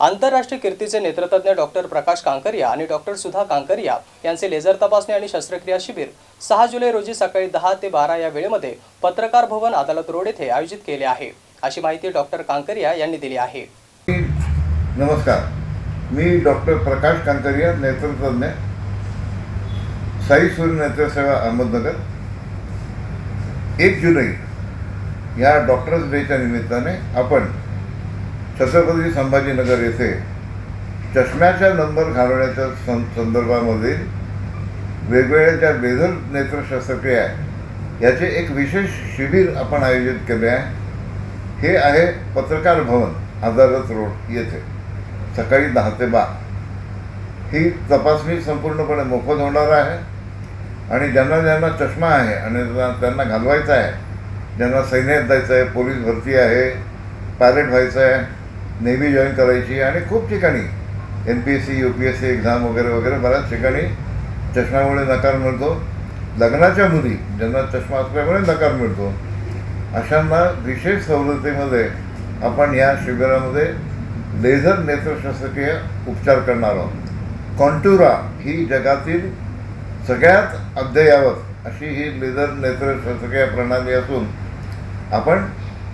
आंतरराष्ट्रीय कीर्तीचे नेत्रतज्ञ डॉक्टर प्रकाश कांकरिया आणि डॉक्टर सुधा कांकरिया यांचे लेझर तपासणी आणि शस्त्रक्रिया शिबिर सहा जुलै रोजी सकाळी दहा ते बारा या वेळेमध्ये पत्रकार भवन अदालत रोड येथे आयोजित केले आहे. अशी माहिती डॉक्टर कांकरिया यांनी दिली आहे. नमस्कार. मी डॉक्टर प्रकाश कांकरिया नेत्रतज्ञ साई सूर्य नेत्रसेवा अहमदनगर. एक जुलै या डॉक्टर्स डेच्या निमित्ताने आपण छत्रपती संभाजीनगर येथे चष्म्याच्या नंबर घालवण्याच्या सं संदर्भामधील वेगवेगळ्या ज्या बेधर नेत्र शस्त्रक्रिया याचे एक विशेष शिबिर आपण आयोजित केले आहे. हे आहे पत्रकार भवन अदालत रोड येथे सकाळी दहा ते बारा. ही तपासणी संपूर्णपणे मोफत होणार आहे आणि ज्यांना ज्यांना चष्मा आहे आणि त्यांना घालवायचा आहे ज्यांना सैन्यात जायचं आहे पोलीस भरती आहे पायलट व्हायचं आहे नेव्ही जॉईन करायची आणि खूप ठिकाणी M P S C U P S C exam वगैरे वगैरे बऱ्याच ठिकाणी चष्म्यामुळे नकार मिळतो. लग्नाच्या मुली ज्यांना चष्मा असल्यामुळे नकार मिळतो. अशांना विशेष सवलतीमध्ये आपण या शिबिरामध्ये लेझर नेत्रशस्त्रक्रिया उपचार करणार आहोत. कॉन्टुरा ही जगातील सगळ्यात अद्ययावत अशी ही लेझर नेत्रशस्त्रक्रिया प्रणाली असून आपण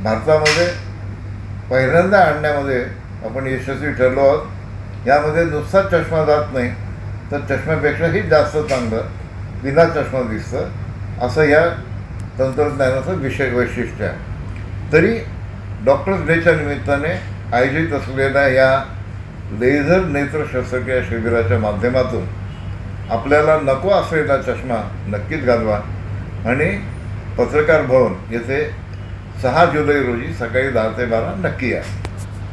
भारतामध्ये पहिल्यांदा आणण्यामध्ये आपण यशस्वी ठरलो आहोत. यामध्ये नुसता चष्मा जात नाही तर चष्म्यापेक्षाही जास्त चांगलं विना चष्मा दिसतं असं या तंत्रज्ञानाचं विशेष वैशिष्ट्य आहे. तरी डॉक्टर्स डेच्या निमित्ताने आयोजित असलेल्या या लेझर नेत्र शस्त्रक्रिया शिबिराच्या माध्यमातून आपल्याला नको असलेला चष्मा नक्कीच घालवा आणि पत्रकार भवन येथे सहा जुलै रोजी सकाळी दहा ते बारा नक्की या.